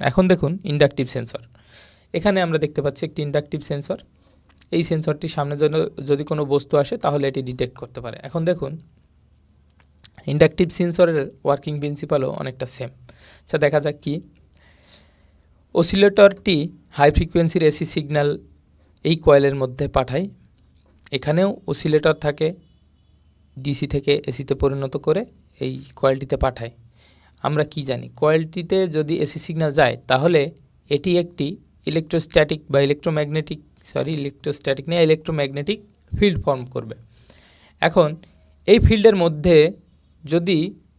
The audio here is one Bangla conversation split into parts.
এখন দেখুন ইন্ডাকটিভ সেন্সর এখানে আমরা দেখতে পাচ্ছি একটি ইন্ডাকটিভ সেন্সর এই সেন্সরটির সামনে জন্য যদি কোনো বস্তু আসে, তাহলে এটি ডিটেক্ট করতে পারে। এখন দেখুন ইন্ডাকটিভ সেন্সরের ওয়ার্কিং প্রিন্সিপালও অনেকটা সেম আচ্ছা দেখা যাক কি। অসিলেটরটি হাই ফ্রিকোয়েন্সির এসি সিগন্যাল এই কয়েলের মধ্যে পাঠায়। এখানেও অসিলেটর থাকে ডিসি থেকে এসিতে পরিণত করে এই কয়েলটিতে পাঠায়। আমরা কি জানি? কয়েলটিতে যদি এসি সিগন্যাল যায়, তাহলে এটি একটি ইলেকট্রোস্ট্যাটিক বা ইলেকট্রোম্যাগনেটিক সরি ইলেকট্রোস্ট্যাটিক নিয়ে ইলেকট্রোম্যাগনেটিক ফিল্ড ফর্ম করবে। এখন, এই ফিল্ডের মধ্যে যদি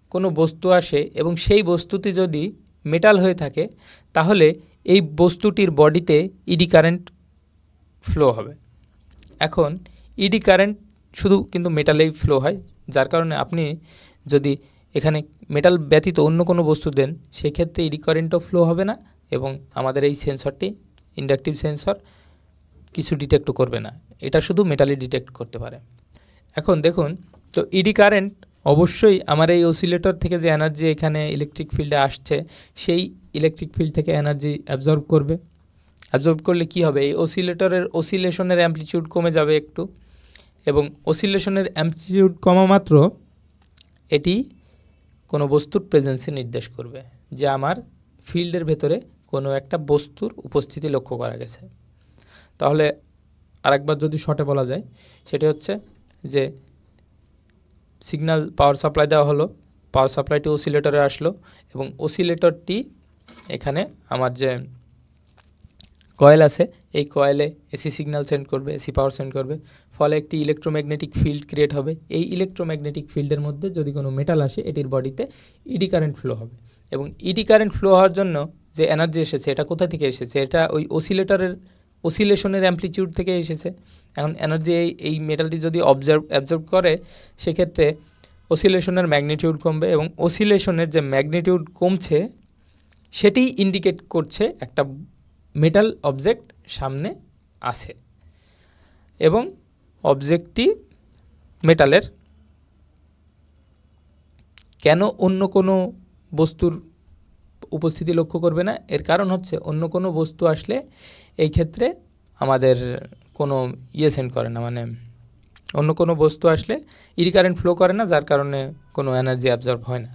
কোনো বস্তু আসে এবং সেই বস্তুটি যদি মেটাল হয়ে থাকে, তাহলে এই বস্তুটির বডিতে ইডি কারেন্ট ফ্লো হবে। এখন ইডি কারেন্ট শুধু কিন্তু মেটালেই ফ্লো হয়, যার কারণে আপনি যদি এখানে মেটাল ব্যতীত অন্য কোনো বস্তু দেন, সেক্ষেত্রে ইডি কারেন্টও ফ্লো হবে না এবং আমাদের এই সেন্সরটি ইন্ডাকটিভ সেন্সর কিছু ডিটেক্টও করবে না। এটা শুধু মেটালি ডিটেক্ট করতে পারে। এখন দেখুন, তো ইডি কারেন্ট অবশ্যই আমার এই অসিলেটর থেকে যে এনার্জি এখানে ইলেকট্রিক ফিল্ডে আসছে, সেই ইলেকট্রিক ফিল্ড থেকে এনার্জি অ্যাবজর্ব করবে। অ্যাবজর্ব করলে কি হবে? এই অসিলেটরের অসিলেশনের অ্যাম্পলিটিউড কমে যাবে একটু এবং অসিলেশনের অ্যাম্পলিটিউড কমা মাত্র এটি কোনো বস্তুর প্রেজেন্সি নির্দেশ করবে, যে আমার ফিল্ডের ভেতরে কোনো একটা বস্তুর উপস্থিতি লক্ষ্য করা গেছে। তাহলে আরেকবার যদি শর্টে বলা যায়, সেটি হচ্ছে যে সিগন্যাল পাওয়ার সাপ্লাই দেওয়া হলো পাওয়ার সাপ্লাইটি ওসিলেটরে আসলো এবং ওসিলেটরটি এখানে আমার যে কয়েল আছে, এই কয়েলে এসি সিগন্যাল সেন্ড করবে এসি পাওয়ার সেন্ড করবে, ফলে একটি ইলেকট্রোম্যাগনেটিক ফিল্ড ক্রিয়েট হবে। এই ইলেকট্রোম্যাগনেটিক ফিল্ডের মধ্যে যদি কোনো মেটাল আসে, এটির বডিতে ইডি কারেন্ট ফ্লো হবে। এবং ইডি কারেন্ট ফ্লো হওয়ার জন্য যে এনার্জি এসেছে, এটা কোথা থেকে এসেছে? এটা ওই অসিলেটরের অসিলেশনের অ্যাম্পলিটিউড থেকে এসেছে। এখন এনার্জি এই এই মেটালটি যদি অবজার্ভ অ্যাবজর্ব করে, সেক্ষেত্রে অসিলেশনের ম্যাগনিটিউড কমবে এবং অসিলেশনের যে ম্যাগনিটিউড কমছে সেটি ইন্ডিকেট করছে একটা মেটাল অবজেক্ট সামনে আছে এবং অবজেক্টটি মেটালের কেন অন্য কোনো বস্তুর উপস্থিতি লক্ষ্য করবে না? এর কারণ হচ্ছে অন্য কোনো বস্তু আসলে এই ক্ষেত্রে আমাদের কোনো ইয়ে সেন্ড করে না মানে অন্য কোনো বস্তু আসলে ইডি কারেন্ট ফ্লো করে না, যার কারণে কোনো এনার্জি অ্যাবজর্ব হয় না।